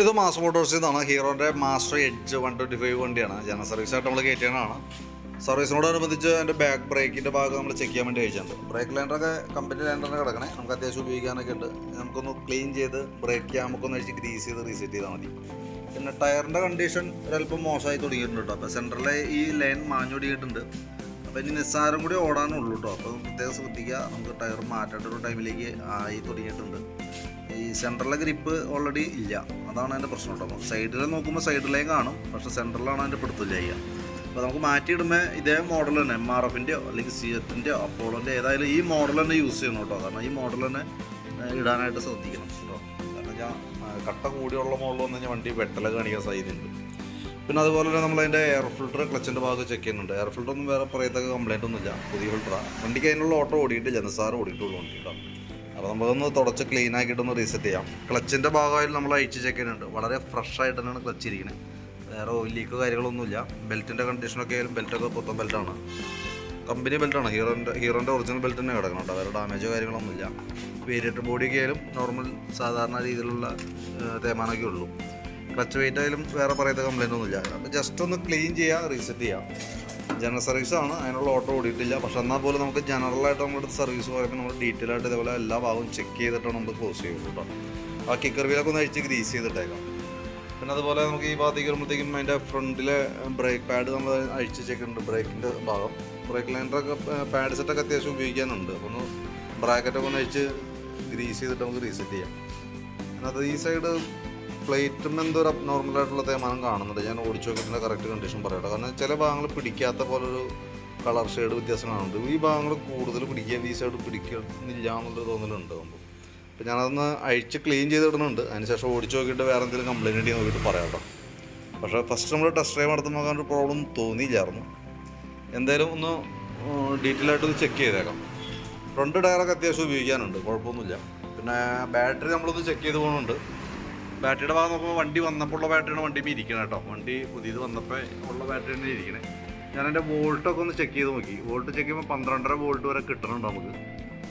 ഇത് മാസ് മോട്ടോഴ്സിൽ നിന്നാണ് ഹീറോന്റെ maestro edge one twenty five വണ്ടിയാണ്. ജനറൽ സർവീസായിട്ട് നമ്മൾ കയറ്റിയതാണ്. സർവീസിനോടനുബന്ധിച്ച് അതിന്റെ ബാക്ക് ബ്രേക്കിന്റെ ഭാഗം നമ്മൾ ചെക്ക് ചെയ്യാൻ വേണ്ടി അയച്ചിട്ടുണ്ട് ബ്രേക്ക് ലൈൻഡറൊക്കെ കമ്പനി ലൈൻഡറിനെ കിടക്കണേ. നമുക്ക് അത്യാവശ്യം ഉപയോഗിക്കാനൊക്കെ ഉണ്ട്. നമുക്കൊന്ന് ക്ലീൻ ചെയ്ത് ബ്രേക്ക് നമുക്കൊന്ന് അഴിച്ച് ഗ്രീസ് ചെയ്ത് റീസെറ്റ് ചെയ്താൽ മതി. പിന്നെ ടയറിന്റെ കണ്ടീഷൻ ഒരല്പം മോശമായി തുടങ്ങിയിട്ടുണ്ട് കേട്ടോ. അപ്പോൾ സെന്ററിലെ ഈ ലൈൻ മാഞ്ഞൊടിയിട്ടുണ്ട് അപ്പോൾ ഇനി നിസ്സാരം കൂടി ഓടാനുള്ളൂ കേട്ടോ. അപ്പോൾ പ്രത്യേകം ശ്രദ്ധിക്കുക. നമുക്ക് ടയർ മാറ്റേണ്ട ഒരു ടൈമിലേക്ക് ആയി തുടങ്ങിയിട്ടുണ്ട്. സെൻട്രലിലെ ഗ്രിപ്പ് ഓൾറെഡി ഇല്ല. അതാണ് അതിന്റെ പ്രശ്നം കേട്ടോ സൈഡിൽ നോക്കുമ്പോൾ സൈഡിലേക്ക് കാണും. പക്ഷേ സെൻട്രലാണ് അതിന്റെ പിടുത്തില്ല ചെയ്യുക. അപ്പോൾ നമുക്ക് മാറ്റിയിടുമ്പോൾ ഇതേ മോഡൽ തന്നെ എം ആർ എഫിന്റെയോ അല്ലെങ്കിൽ സി എത്തിന്റെയോ അപ്പോളോന്റെ ഏതായാലും ഈ മോഡൽ തന്നെ യൂസ് ചെയ്യണം കേട്ടോ. കാരണം ഈ മോഡൽ തന്നെ ഇടാനായിട്ട് ശ്രദ്ധിക്കണം കേട്ടോ. കാരണം ഞാൻ കട്ട കൂടിയുള്ള മോഡൽ വന്നു കഴിഞ്ഞാൽ വണ്ടി വെട്ടല കാണിക്കാൻ സാധ്യതയുണ്ട്. പിന്നെ അതുപോലെ തന്നെ നമ്മളതിന്റെ എയർ ഫിൽട്ടർ ക്ലച്ചിന്റെ ഭാഗം ചെക്ക് ചെയ്യുന്നുണ്ട്. എയർ ഫിൽട്ടർ ഒന്നും വേറെ പറയത്തൊക്കെ കംപ്ലൈന്റ് ഒന്നുമില്ല. പുതിയ ഫിൽറ്ററാണ് വണ്ടിക്ക് അതിനുള്ള ഓട്ടോ ഓടിയിട്ടില്ല. നിസ്സാരം ഓടിയിട്ടുള്ളൂ വണ്ടി കേട്ടോ. അപ്പോൾ നമുക്കൊന്ന് തുടച്ച് ക്ലീൻ ആക്കിയിട്ടൊന്ന് റീസെറ്റ് ചെയ്യാം. ക്ലച്ചിന്റെ ഭാഗമായിട്ട് നമ്മൾ അഴിച്ച് ചെയ്യുന്നുണ്ട്. വളരെ ഫ്രഷ് ആയിട്ട് തന്നെയാണ് ക്ലച്ച് ഇരിക്കുന്നത് വേറെ ഓയിൽ ലീക്ക് കാര്യങ്ങളൊന്നുമില്ല. ബെൽറ്റിന്റെ കണ്ടീഷനൊക്കെ ആയാലും ബെൽറ്റൊക്കെ പുത്തൻ ബെൽറ്റാണ് കമ്പനി ബെൽറ്റാണ് ഹീറോന്റെ ഹീറോന്റെ ഒറിജിനൽ ബെൽറ്റ് തന്നെ കിടക്കണം കേട്ടോ. വേറെ ഡാമേജോ കാര്യങ്ങളൊന്നുമില്ല. വേരിയറ്റ് ബോഡിയൊക്കെ ആയാലും നോർമൽ സാധാരണ രീതിയിലുള്ള തേമാനൊക്കെ ഉള്ളൂ. ക്ലച്ച് വെയിറ്റ് ആയാലും വേറെ പറയത്ത കംപ്ലൈന്റ് ഒന്നുമില്ല. ജസ്റ്റ് ഒന്ന് ക്ലീൻ ചെയ്യുക റീസെറ്റ് ചെയ്യുക ജനറൽ സർവീസ് ആണ്. അതിനുള്ള ഓട്ടോ ഓടിയിട്ടില്ല. പക്ഷെ എന്നാൽ പോലും നമുക്ക് ജനറലായിട്ട് നമ്മുടെ സർവീസ് പറയുമ്പോൾ നമ്മൾ ഡീറ്റെയിൽ ആയിട്ട് ഇതേപോലെ എല്ലാ ഭാഗവും ചെക്ക് ചെയ്തിട്ടാണ് നമ്മൾ ക്ലോസ് ചെയ്യുള്ളൂ കേട്ടോ. ആ കിക്കർ വീലൊക്കെ ഒന്ന് അഴിച്ച് ഗ്രീസ് ചെയ്തിട്ടേക്കാം. പിന്നെ അതുപോലെ നമുക്ക് ഈ ഭാഗത്തേക്ക് വരുമ്പോഴത്തേക്കും അതിന്റെ ഫ്രണ്ടിലെ ബ്രേക്ക് പാഡ് നമ്മൾ അഴിച്ച് വെച്ചിട്ടുണ്ട് ബ്രേക്കിന്റെ ഭാഗം. ബ്രേക്ക് ലൈനറൊക്കെ പാഡ് സെറ്റൊക്കെ അത്യാവശ്യം ഉപയോഗിക്കാനുണ്ട്. ഒന്ന് ബ്രാക്കറ്റൊക്കെ ഒന്ന് അഴിച്ച് ഗ്രീസ് ചെയ്തിട്ട് നമുക്ക് റീസെറ്റ് ചെയ്യാം. അതിനകത്ത് ഈ സൈഡ് പ്ലേറ്റും എന്തോ ഒരു അബ്നോർമൽ ആയിട്ടുള്ള തേമാനം കാണുന്നുണ്ട്. ഞാൻ ഓടിച്ചു നോക്കിയതിന്റെ കറക്റ്റ് കണ്ടീഷൻ പറയട്ടെ. കാരണം ചില ഭാഗങ്ങൾ പിടിക്കാത്ത പോലൊരു കളർ ഷെയ്ഡ് വ്യത്യാസം കാണുന്നുണ്ട്. ഈ ഭാഗങ്ങൾ കൂടുതൽ പിടിക്കാൻ ഈ സൈഡ് പിടിക്കുന്നില്ല എന്നുള്ളൊരു തോന്നലുണ്ട് നമുക്ക് അപ്പോൾ ഞാനതൊന്ന് അഴിച്ച് ക്ലീൻ ചെയ്തിടുന്നുണ്ട് അതിനുശേഷം ഓടിച്ചു നോക്കിയിട്ട് വേറെ എന്തെങ്കിലും കംപ്ലയിന്റ് ഉണ്ടെങ്കിൽ നോക്കിയിട്ട് പറയാം കേട്ടോ. പക്ഷേ ഫസ്റ്റ് നമ്മൾ ടെസ്റ്റ് ഡ്രൈവ് നടത്തുമ്പോൾ നോക്കാൻ ഒരു പ്രോബ്ലം തോന്നിയില്ലായിരുന്നു. എന്തായാലും ഒന്ന് ഡീറ്റെയിൽ ആയിട്ട് ഒന്ന് ചെക്ക് ചെയ്തേക്കാം. ഫ്രണ്ട് ടയറൊക്കെ അത്യാവശ്യം ഉപയോഗിക്കാനുണ്ട്. കുഴപ്പമൊന്നുമില്ല. പിന്നെ ബാറ്ററി നമ്മളൊന്ന് ചെക്ക് ചെയ്ത് പോകുന്നുണ്ട് ബാറ്ററിയുടെ ഭാഗം നോക്കുമ്പോൾ വണ്ടി വന്നപ്പോൾ ഉള്ള ബാറ്ററിയാണ് വണ്ടി ഇരിക്കണം കേട്ടോ. വണ്ടി പുതിയത് വന്നപ്പോൾ ഉള്ള ബാറ്ററി തന്നെ ഇരിക്കണേ. ഞാൻ എന്റെ വോൾട്ടൊക്കെ ഒന്ന് ചെക്ക് ചെയ്ത് നോക്കി. വോൾട്ട് ചെക്ക് ചെയ്യുമ്പോൾ പന്ത്രണ്ടര വോൾട്ട് വരെ കിട്ടണുണ്ട് നമുക്ക്?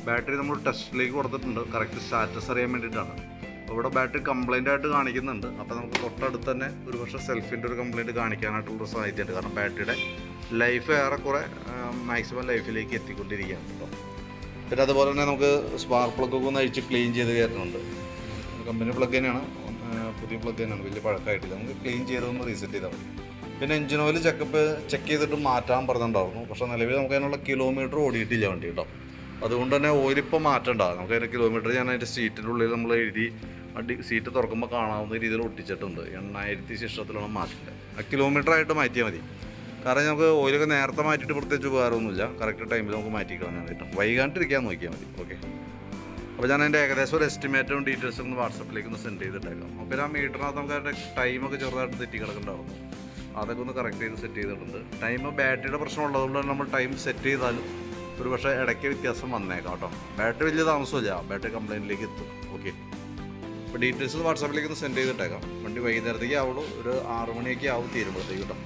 ബാറ്ററി നമ്മൾ ടെസ്റ്റിലേക്ക് കൊടുത്തിട്ടുണ്ട്. കറക്റ്റ് സ്റ്റാറ്റസ് അറിയാൻ വേണ്ടിയിട്ടാണ്. ഇവിടെ ബാറ്ററി കംപ്ലൈന്റ് ആയിട്ട് കാണിക്കുന്നുണ്ട്. അപ്പോൾ നമുക്ക് തൊട്ടടുത്ത് തന്നെ ഒരു പക്ഷേ സെൽഫിന്റെ ഒരു കംപ്ലൈന്റ് കാണിക്കാനായിട്ടുള്ള സാധ്യതയുണ്ട് കാരണം ബാറ്ററിയുടെ ലൈഫ് ഏറെക്കുറെ മാക്സിമം ലൈഫിലേക്ക് എത്തിക്കൊണ്ടിരിക്കുകയാണ് കേട്ടോ. പിന്നെ അതുപോലെ തന്നെ നമുക്ക് സ്പാർക്ക് പ്ലഗ് ഒക്കെ ഒന്ന് അഴിച്ച് ക്ലീൻ ചെയ്ത് കയറ്റുന്നുണ്ട് കമ്പനി പ്ലഗ് തന്നെയാണ്. പുതിയ പ്ലഗ് തന്നെയാണ് വലിയ പഴക്കമായിട്ടില്ല. നമുക്ക് ക്ലീൻ ചെയ്തൊന്ന് റീസെറ്റ് ചെയ്താൽ മതി. പിന്നെ എഞ്ചിൻ ഓയിൽ ചെക്കപ്പ് ചെക്ക് ചെയ്തിട്ട് മാറ്റാൻ പറഞ്ഞിട്ടുണ്ടായിരുന്നു. പക്ഷേ നിലവിൽ നമുക്ക് അതിനുള്ള കിലോമീറ്റർ ഓടിയിട്ടില്ല വണ്ടി കേട്ടോ. അതുകൊണ്ട് തന്നെ ഓയിൽ ഇപ്പോൾ മാറ്റണ്ട. നമുക്ക് അതിന്റെ കിലോമീറ്റർ ഞാൻ അതിന്റെ സീറ്റിന്റെ ഉള്ളിൽ നമ്മൾ എഴുതി വണ്ടി സീറ്റ് തുറക്കുമ്പോൾ കാണാവുന്ന രീതിയിൽ ഒട്ടിച്ചിട്ടുണ്ട്. എണ്ണായിരത്തി ശിഷ്ടത്തിലാണ് മാറ്റില്ല ആ കിലോമീറ്റർ ആയിട്ട് മാറ്റിയാൽ മതി. കാരണം നമുക്ക് ഓയിലൊക്കെ നേരത്തെ മാറ്റിയിട്ട് പ്രത്യേകിച്ച് ഉപകാരമൊന്നുമില്ല. കറക്റ്റ് ടൈമിൽ നമുക്ക് മാറ്റിക്കളഞ്ഞാൽ കിട്ടും. വൈകാണ്ടിരിക്കാൻ നോക്കിയാൽ മതി. ഓക്കെ അപ്പോൾ ഞാൻ അതിന്റെ ഏകദേശം ഒരു എസ്റ്റിമേറ്റും ഡീറ്റെയിൽസും ഒന്ന് വാട്സപ്പിലേക്ക് ഒന്ന് സെൻഡ് ചെയ്തിട്ടേക്കാം. അപ്പോൾ ആ മീറ്ററിനകത്ത് നമുക്ക് അതിന്റെ ടൈമൊക്കെ ചെറുതായിട്ട് തെറ്റി കിടക്കുന്നുണ്ടായിരുന്നു അതൊക്കെ ഒന്ന് കറക്റ്റ് ചെയ്ത് സെറ്റ് ചെയ്തിട്ടുണ്ട്. ടൈം ബാറ്ററിയുടെ പ്രശ്നം ഉള്ളതുകൊണ്ട് നമ്മൾ ടൈം സെറ്റ് ചെയ്താലും ഒരു പക്ഷേ ഇടയ്ക്ക് വ്യത്യാസം വന്നേക്കാം കേട്ടോ. ബാറ്ററി വലിയ താമസമില്ല. ബാറ്ററി കംപ്ലൈന്റിലേക്ക് എത്തും. ഓക്കെ അപ്പോൾ ഡീറ്റെയിൽസ് വാട്സാപ്പിലേക്ക് ഒന്ന് സെൻഡ് ചെയ്തിട്ടേക്കാം. വണ്ടി വൈകുന്നേരത്തേക്ക് ആവുള്ളൂ. ഒരു ആറ് മണിയൊക്കെ ആവും തീരുമ്പോഴത്തേക്ക് കേട്ടോ.